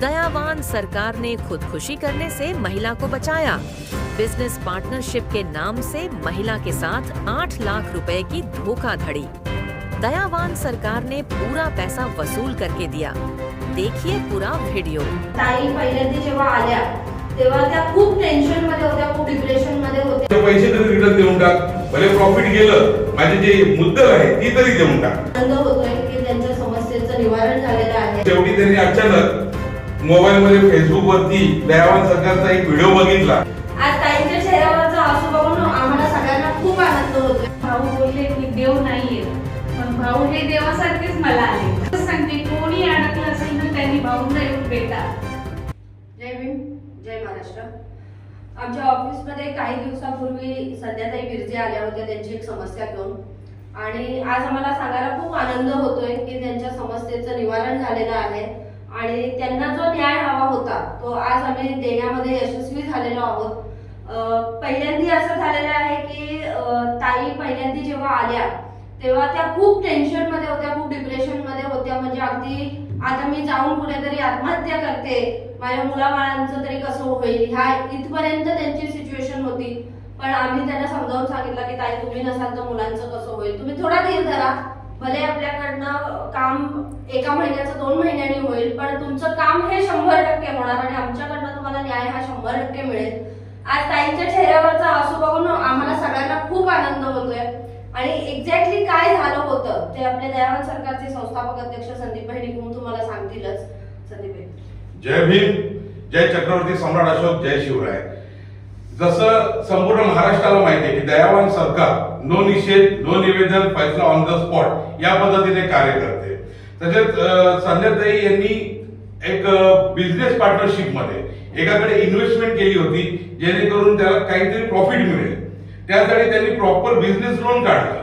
दयावान सरकार ने खुदकुशी करने से महिला को बचाया। बिज़नेस पार्टनरशिप के नाम से महिला के साथ 8 लाख रुपए की धोखाधड़ी। दयावान सरकार ने पूरा पैसा वसूल करके दिया। देखिए पूरा वीडियो। ताई पहिल्यांदा जेव्हा आल्या तेव्हा त्या खूप टेन्शन मध्ये होत्या खूप डिप्रेशन मध्ये होत्या. ते पैसे तरी रिटर्न देऊन टाक. भले प्रॉफिट गेलं माझे जे मुद्दल आहे ती तरी देऊन टाक. आनंद होतोय की त्यांच्या समस्येचं निवारण झालेलं आहे. शेवटी त्यांनी अचानक मोबाईल मध्ये फेसबुक वरती दयावान सरकारचा एक व्हिडिओ बघितला. आज ताईंच्या चेहऱ्यावरचा आसू बघून आम्हाला सगळ्यांना खूप आनंद होतोय. भाऊ बोलले की देव नाहीये पण भाऊ हे देवासारखेच मला आले सांगते कोणी अडकलं असेल ना त्यांनी भाऊंना येऊन भेटा. जय भीम जय महाराष्ट्र. आमच्या ऑफिसमध्ये काही दिवसापूर्वी संध्याताई मिरजे आल्या होत्या त्यांची एक समस्या घेऊन. आणि आज आम्हाला सांगायला खूप आनंद होतोय की त्यांच्या समस्येचं निवारण झालेलं आहे. आणि त्यांना जो न्याय हवा होता तो आज आम्ही देण्यामध्ये यशस्वी झालेलो आहोत. पहिल्यांदा असं झालेलं आहे की ताई पहिल्यांदा जेव्हा आल्या तेव्हा त्या खूप टेन्शनमध्ये होत्या खूप डिप्रेशनमध्ये होत्या. म्हणजे अगदी आता मी जाऊन कुठेतरी आत्महत्या करते माझ्या मुलाबाळांचं तरी कसं होईल? ह्या इथपर्यंत त्यांची सिच्युएशन होती. पण आम्ही त्यांना समजावून सांगितलं की ताई तुम्ही नसाल तर मुलांचं कसं होईल? तुम्ही थोडा धीर धरा. भले आपल्याकडनं काम एका महिन्याचं दोन महिन्यांनी होईल पण तुमचं काम हे शंभर टक्के होणार आणि आमच्याकडनं तुम्हाला न्याय हा शंभर टक्के मिळेल. आज ताईंच्या चेहऱ्यावरचा आसू बघून आम्हाला सगळ्यांना खूप आनंद होतोय. आणि एक्झॅक्टली काय झालं होतं ते आपले दयावान सरकारचे संस्थापक अध्यक्ष संदीप भाई निकुम तुम्हाला सांगतीलच. संदीप जय भीम जय चक्रवर्ती सम्राट अशोक जय शिवराय. जसं संपूर्ण महाराष्ट्राला माहिती आहे की दयावान सरकार नो निषेध नो निवेदन फैसला ऑन द स्पॉट या पद्धतीने कार्य करते. तसेच संध्याताई यांनी एक बिझनेस पार्टनरशिपमध्ये एकाकडे इन्व्हेस्टमेंट केली होती जेणेकरून त्याला काहीतरी प्रॉफिट मिळेल. त्यासाठी त्यांनी प्रॉपर बिझनेस लोन काढलं.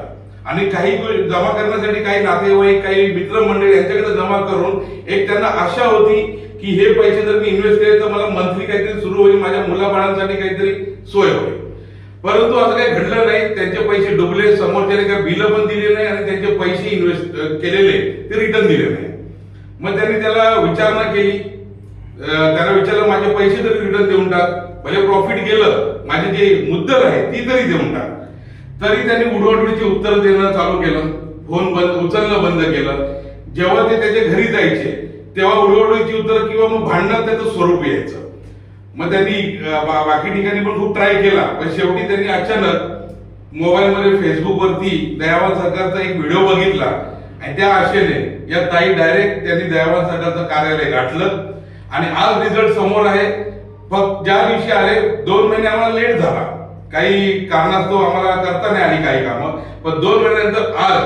आणि काही जमा करण्यासाठी काही नातेवाईक काही मित्रमंडळी यांच्याकडे जमा करून एक त्यांना आशा होती की हे पैसे जर मी इन्व्हेस्ट केले तर मला मंथली काहीतरी सुरू होईल माझ्या मुलाबाळांसाठी काहीतरी सोय होईल. परंतु असं काही घडलं नाही त्यांचे पैसे डुबले समोरच्याने काही बिलं पण दिले नाही आणि त्यांचे पैसे इन्व्हेस्ट केलेले ते रिटर्न दिले नाही. मग त्यांनी त्याला विचारणा केली. त्याला विचारलं माझे पैसे तरी रिटर्न देऊन टाक. भले प्रॉफिट गेलं माझी जे मुद्दल आहे ती तरी देऊन टाक. तरी त्यांनी उडवडीची उत्तर देणं चालू केलं. फोन बंद उचलणं बंद केलं. जेव्हा ते त्याच्या घरी जायचे तेव्हा उडवडीची उत्तर किंवा मग भांडणात त्याचं स्वरूप यायचं. मग त्यांनी बाकी ठिकाणी पण खूप ट्राय केला. पण शेवटी त्यांनी अचानक मोबाईल मध्ये फेसबुक वरती दयावान सरकारचा एक व्हिडिओ बघितला. आणि त्या आशेने या ताई डायरेक्ट त्यांनी दयावान सरकारचं कार्यालय गाठलं. आणि आज रिझल्ट समोर आहे. फक्त ज्या दिवशी आले दोन महिने आम्हाला लेट झाला. काही कारणास्तव आम्हाला करता नाही आली काही कामं. पण दोन महिन्यानंतर आज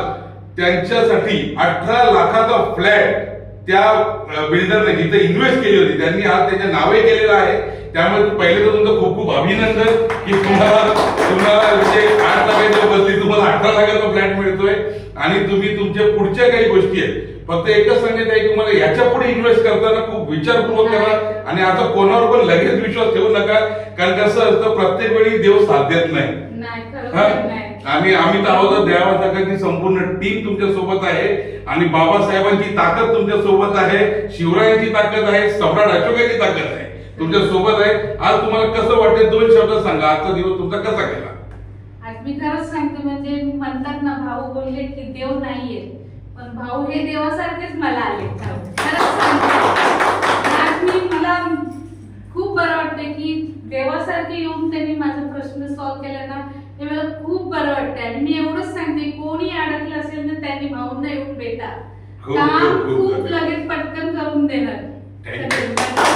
त्यांच्यासाठी अठरा लाखाचा फ्लॅट त्या बिल्डरने जिथे इन्व्हेस्ट केली होती त्यांनी आज त्याच्या नावे केलेलं आहे. त्यामुळे पहिले तर तुमचं खूप खूप अभिनंदन की तुम्हाला तुम्हाला म्हणजे आठ लाखाच्या बदली तुम्हाला अठरा लाखाचा फ्लॅट मिळतोय आणि तुम्ही तुमच्या पुढच्या काही गोष्टी आहेत फक्त एकच सांगण्यात आहे की तुम्हाला याच्यापुढे इन्व्हेस्ट करताना खूप विचारपूर्वक करा आणि आता कोणावर पण लगेच विश्वास ठेवू नका कारण कसं असतं प्रत्येक वेळी देव साथ देत नाही. आणि आम्ही तर आहोत देवा सरकारची संपूर्ण टीम तुमच्यासोबत आहे आणि बाबासाहेबांची ताकद तुमच्यासोबत आहे शिवरायांची ताकद आहे सम्राट अशोकाची ताकद आहे. तुमच्यासोबत आहे. आज तुम्हाला कसं वाटतं दोन शब्द सांगा. आजचा दिवस तुमचा कसा गेला? आज मी खरंच सांगते म्हणजे म्हणतात ना भाऊ बोलले की देव नाहीये. पण भाऊ हे देवासारखेच मला आले. आज मी मला खूप बरं वाटतं की देवासारखे येऊन त्यांनी माझा प्रश्न सॉल्व्ह केला ना हे मला खूप बरं वाटतं आणि मी एवढंच सांगते कोणी अडकलं असेल ना त्यांनी भाऊंना येऊन भेटा. काम खूप-. लगेच पटकन करून देणार.